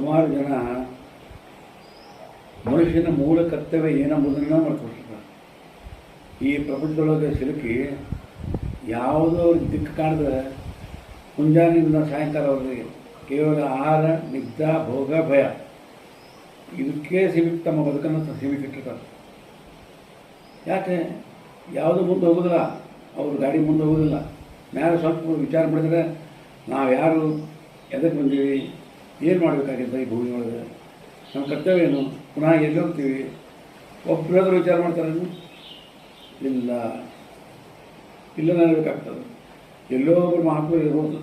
ಸುಮಾರು ಜನ ಮನುಷ್ಯನ ಮೂಲ ಕರ್ತವ್ಯ ಏನೆಂಬುದನ್ನು ಮರೆತುಬಿಟ್ಟಿರ್ತಾರೆ ಈ ಪ್ರಪಂಚದೊಳಗೆ ಸಿಲುಕಿ ಯಾವುದೋ ದಿಕ್ಕು ಕಾಣದ ಮುಂಜಾನೆಯಿಂದ ಸಾಯಂಕಾಲವರೆಗೆ ಕೇವಲ ಆಹಾರ ನಿದ್ರಾ ಭೋಗ, ಭಯ. ಇದಕ್ಕೆ ಸೀಮಿತ ತಮ್ಮ ಬದುಕನ್ನು ಸೀಮಿತಿಟ್ಟಿರ್ತಾರೆ ಯಾಕೆ? ಯಾವುದು ಮುಂದೆ ಹೋಗೋದಿಲ್ಲ. ಅವರು ಗಾಡಿ ಮುಂದೆ ಹೋಗೋದಿಲ್ಲ. ನಾನು ಸ್ವಲ್ಪ ವಿಚಾರ ಮಾಡಿದ್ರೆ ನಾವು ಯಾರು ಎದಕ್ಕೆ ಬಂದೀವಿ? ಏನು ಮಾಡಬೇಕಾಗಿದೆ ಈ ಭೂಮಿ ಒಳಗೆ ನಮ್ಮ ಕರ್ತವ್ಯ ಏನು? ಪುನಃ ಎಲ್ಲಿ ಹೋಗ್ತೀವಿ? ಒಬ್ಬರಾದ್ರೂ ವಿಚಾರ ಮಾಡ್ತಾರೆ ಇಲ್ಲ. ಇಲ್ಲ ನನಬೇಕಾಗ್ತದೆ ಎಲ್ಲೋ ಒಬ್ಬರು ಮಹಾತ್ಮರು ಇರ್ಬೋದು,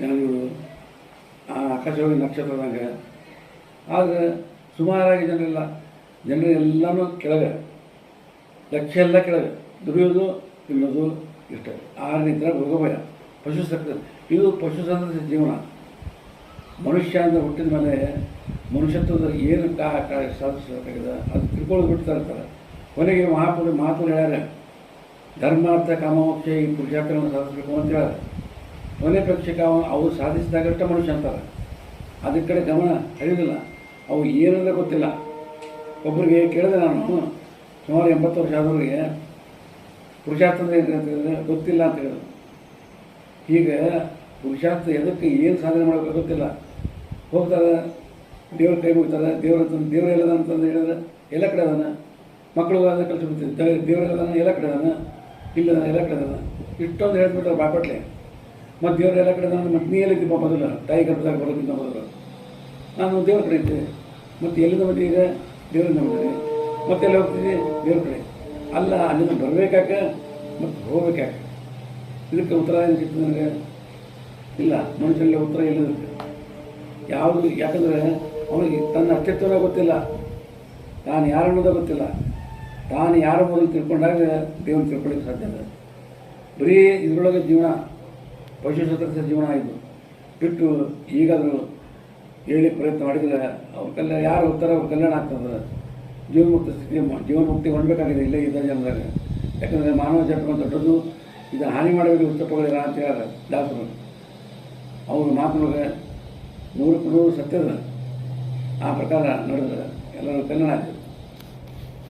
ಜನಗಳು. ಆ ಆಕಾಶವಾಗಿ ನಕ್ಷತ್ರದಾಗ. ಆದರೆ ಸುಮಾರಾಗಿ ಜನರೆಲ್ಲ, ಜನರು ಎಲ್ಲನೂ ಕೆಳಗೆ. ಲಕ್ಷ ಎಲ್ಲ ಕೆಳಗೆ. ದುಡಿಯೋದು, ತಿನ್ನೋದು ಇಷ್ಟ. ಆರನೇ ನಿದ್ರೆ ಭೋಗಭಯ ಪಶು ಸಕ್ತ ಇದು ಪಶು ಸಂತ ಜೀವನ. ಮನುಷ್ಯ ಅಂತ ಹುಟ್ಟಿದ ಮೇಲೆ ಮನುಷ್ಯತ್ವದ ಏನು ಕಾ ಸಾಧಿಸಬೇಕಾಗಿದೆ ಅದು ತಿಳ್ಕೊಳ್ಳೋದು ಬಿಡ್ತಾ ಇರ್ತಾರೆ ಕೊನೆಗೆ ಮಹಾಪುರು ಮಾತು ಹೇಳ್ಯಾರ ಧರ್ಮಾರ್ಥ ಕಾಮೋಕ್ಷ ಈ ಪುರುಷಾರ್ಥಗಳನ್ನು ಸಾಧಿಸಬೇಕು ಅಂತ ಹೇಳ್ಯಾರ. ಕೊನೆ ಪಕ್ಷಕ್ಕೆ ಅವ, ಅವು ಸಾಧಿಸಿದಾಗಷ್ಟೇ ಮನುಷ್ಯ ಅಂತಾರೆ. ಅದ್ರ ಕಡೆ ಗಮನ ಹರಿಯೋದಿಲ್ಲ. ಅವು ಏನಂದ್ರೆ ಗೊತ್ತಿಲ್ಲ. ಒಬ್ಬರಿಗೆ ಕೇಳಿದೆ ನಾನು ಸುಮಾರು ಎಂಬತ್ತು ವರ್ಷ ಆದವರಿಗೆ ಪುರುಷಾರ್ಥ ಅಂದ್ರೆ ಏನು ಗೊತ್ತಿಲ್ಲ ಅಂತ ಹೇಳಿದ್ರು. ಈಗ ಪುರುಷಾರ್ಥ ಎದಕ್ಕೆ ಏನು ಸಾಧನೆ ಮಾಡಬೇಕು ಗೊತ್ತಿಲ್ಲ. ಹೋಗ್ತಾರೆ, ದೇವ್ರ ಕೈ ಮುಗ್ತಾರೆ, ದೇವ್ರ ದೇವ್ರ ಎಲ್ಲದ ಅಂತಂದು ಹೇಳಿದ್ರೆ ಎಲ್ಲ ಕಡೆ ಅದಾನ ಮಕ್ಕಳು ಅದನ್ನ ಕಲಿಸ್ಬಿಡ್ತೀವಿ ದೇವ್ರ ಎಲ್ಲದಾನ ಎಲ್ಲ ಕಡೆ ಅದಾನ ಇಲ್ಲ ಎಲ್ಲ ಕಡೆ ಅದಾನ ಇಷ್ಟೊಂದು ಹೇಳ್ಬಿಟ್ರೆ ಬಾಪಟ್ಲೆ ಮತ್ತು ದೇವ್ರ ಎಲ್ಲ ಕಡೆ ನಾನು ಮತ್ತು ನೀ ಎಲ್ಲಿದ್ದೀಪ ಮೊದಲು? ತಾಯಿ ಗರ್ಭದಾಗ ಬರೋದಕ್ಕಿಂತ ಮೊದಲು. ನಾನು ದೇವ್ರ ಕಡೆ ಇದ್ದೆ. ಮತ್ತು ಎಲ್ಲಿಂದ ಬಂದಿ ಈಗ? ದೇವರಿಂದ ಬಂದಿದೆ ಮತ್ತೆ ಎಲ್ಲಿ ಹೋಗ್ತಿದ್ದೆ? ದೇವ್ರ ಕಡೆ. ಅಲ್ಲ, ಅಲ್ಲಿಂದ ಬರಬೇಕಾಕ? ಮತ್ತು ಹೋಗ್ಬೇಕಾಕೆ? ಇದಕ್ಕೆ ಉತ್ತರ ಏನು ಸಿಗ್ತದೆ ನನಗೆ? ಇಲ್ಲ, ಮನುಷ್ಯನಿಗೆ ಉತ್ತರ ಇಲ್ಲದಕ್ಕೆ ಯಾವುದು ಯಾಕಂದರೆ ಅವನಿಗೆ ತನ್ನ ಅಸ್ತಿತ್ವನ ಗೊತ್ತಿಲ್ಲ. ತಾನು ಯಾರು ಅನ್ನೋದೇ ಗೊತ್ತಿಲ್ಲ. ತಾನು ಯಾರು ಮೊದಲು ತಿಳ್ಕೊಂಡಾಗ ದೇವನ ತಿಳ್ಕೊಳ್ಳಿಕ್ಕೆ ಸಾಧ್ಯ ಇಲ್ಲ. ಬರೀ ಇದರೊಳಗೆ ಜೀವನ ಪಶು ಸದಸ್ಯ ಜೀವನ ಇದು. ಬಿಟ್ಟು ಈಗಾದರೂ ಹೇಳಿ ಪ್ರಯತ್ನ ಮಾಡಿದರೆ ಅವ್ರ ಕಲ್ಯಾಣ ಯಾರು ಹೋಗ್ತಾರೆ ಅವ್ರ ಕಲ್ಯಾಣ ಆಗ್ತದೆ. ಜೀವನ್ಮುಕ್ತ ಸ್ಥಿತಿ ಜೀವನ್ಮುಕ್ತಿ ಹೊಂದಬೇಕಾಗಿದೆ ಇಲ್ಲೇ ಇದ್ದ ಜನದಾಗ. ಯಾಕಂದರೆ ಮಾನವ ಜನ್ಮ ದೊಡ್ಡದು. ಇದನ್ನು ಹಾನಿ ಮಾಡಬೇಕು ಉತ್ತಪಗಳಿಲ್ಲ ಅಂತ ಹೇಳ್ಯಾರ ದಾಸರು. ಅವರು ಮಾತಿನೊಳಗೆ ನೂರಕ್ಕೆ ನೂರು ಸತ್ಯದ ಆ ಪ್ರಕಾರ ನಡೆದ ಎಲ್ಲರೂ ಕನ್ನಡ